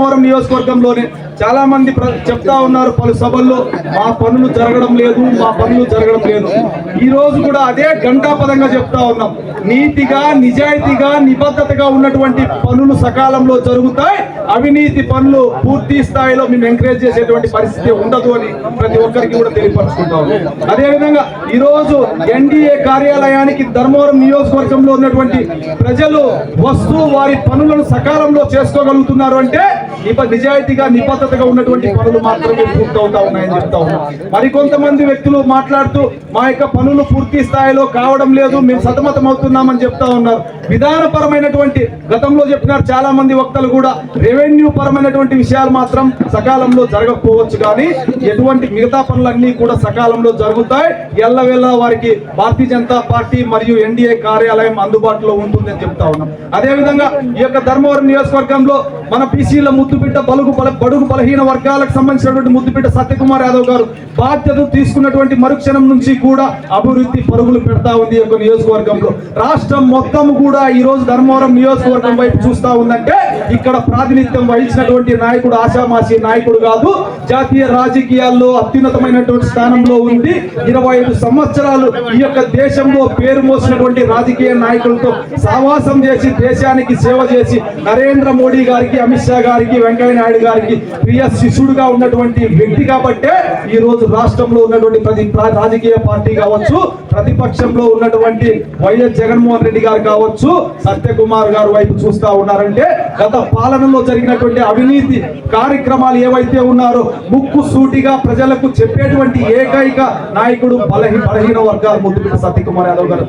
ధర్మవరం నియోజకవర్గంలోనే చాలా మంది ప్ర- చెప్తా ఉన్నారు పలు సభల్లో మా పనులు జరగడం లేదు మా పనులు జరగడం లేదు. ఈ రోజు కూడా అదే గంటాపదంగా చెప్తా ఉన్నాం. నీతిగా నిజాయితీగా నిబద్ధతగా ఉన్నటువంటి పనులు సకాలంలో జరుగుతాయి. అవినీతి పనులు పూర్తి స్థాయిలో మేము ఎంకరేజ్ చేసేటువంటి పరిస్థితి ఉండదు అని ప్రతి ఒక్కరికి కూడా తెలియపరుచుకుంటాం అదేవిధంగా ఈరోజు ఎన్డీఏ కార్యాలయానికి ధర్మవరం నియోజకవర్గంలో ఉన్నటువంటి ప్రజలు వస్తూ వారి పనులను సకాలంలో చేసుకోగలుగుతున్నారు అంటే నిప నిజాయితీగా నిబద్ధతగా ఉన్నటువంటి పనులు మాత్రమే పూర్తవుతా ఉన్నాయని చెప్తా ఉన్నాం. మరికొంతమంది వ్యక్తులు మాట్లాడుతూ మా యొక్క పనులు పూర్తి స్థాయిలో కావడం లేదు మేము సతమతం అవుతున్నామని చెప్తా ఉన్నారు. విధానపరమైనటువంటి గతంలో చెప్పినారు చాలా మంది వక్తలు కూడా రెవెన్యూ పరమైనటువంటి విషయాలు మాత్రం సకాలంలో జరగకపోవచ్చు కానీ ఎటువంటి మిగతా పనులన్నీ కూడా సకాలంలో జరుగుతాయి. ఎల్లవేళ వారికి భారతీయ జనతా పార్టీ మరియు ఎన్డీఏ కార్యాలయం అందుబాటులో ఉంటుందని చెప్తా ఉన్నాం. అదే విధంగా ఈ యొక్క ధర్మవరం నియోజకవర్గంలో మన బీసీల ముద్దుబిడ్డ బలుగు బల బడుగు బలహీన వర్గాలకు సంబంధించినటువంటి ముద్దుబిడ్డ సత్యకుమార్ యాదవ్ గారు బాధ్యత తీసుకున్నటువంటి మరుక్షణం నుంచి కూడా అభివృద్ధి పరుగులు పెడతా ఉంది యొక్క నియోజకవర్గంలో. రాష్ట్రం మొత్తం కూడా ఈ రోజు ధర్మవరం నియోజకవర్గం వైపు చూస్తా ఉందంటే ఇక్కడ ప్రాతినిధ్యం వహించినటువంటి నాయకుడు ఆశామాసి నాయకుడు కాదు జాతీయ రాజకీయాల్లో అత్యున్నతమైనటువంటి స్థానంలో ఉంది ఇరవై ఐదు సంవత్సరాలు ఈ యొక్క దేశంలో పేరు మోసినటువంటి రాజకీయ నాయకులతో సావాసం చేసి దేశానికి సేవ చేసి నరేంద్ర మోడీ గారికి అమిత్ షా గారికి వెంకయ్య నాయుడు గారికి ప్రియ శిష్యుడుగా ఉన్నటువంటి వ్యక్తి కాబట్టే ఈ రోజు రాష్ట్రంలో ఉన్నటువంటి ప్రతి రాజకీయ పార్టీ కావచ్చు ప్రతిపక్షంలో ఉన్నటువంటి వైఎస్ జగన్మోహన్ రెడ్డి గారు కావచ్చు సత్యకుమార్ గారు వైపు చూస్తా ఉన్నారంటే గత పాలనలో జరిగినటువంటి అవినీతి కార్యక్రమాలు ఏవైతే ఉన్నారో ముక్కు సూటిగా ప్రజలకు చెప్పేటువంటి ఏకైక నాయకుడు బలహీ బలహీన వర్గాలు ముద్దుబిడ్డ సత్యకుమార్ యాదవ్ గారు.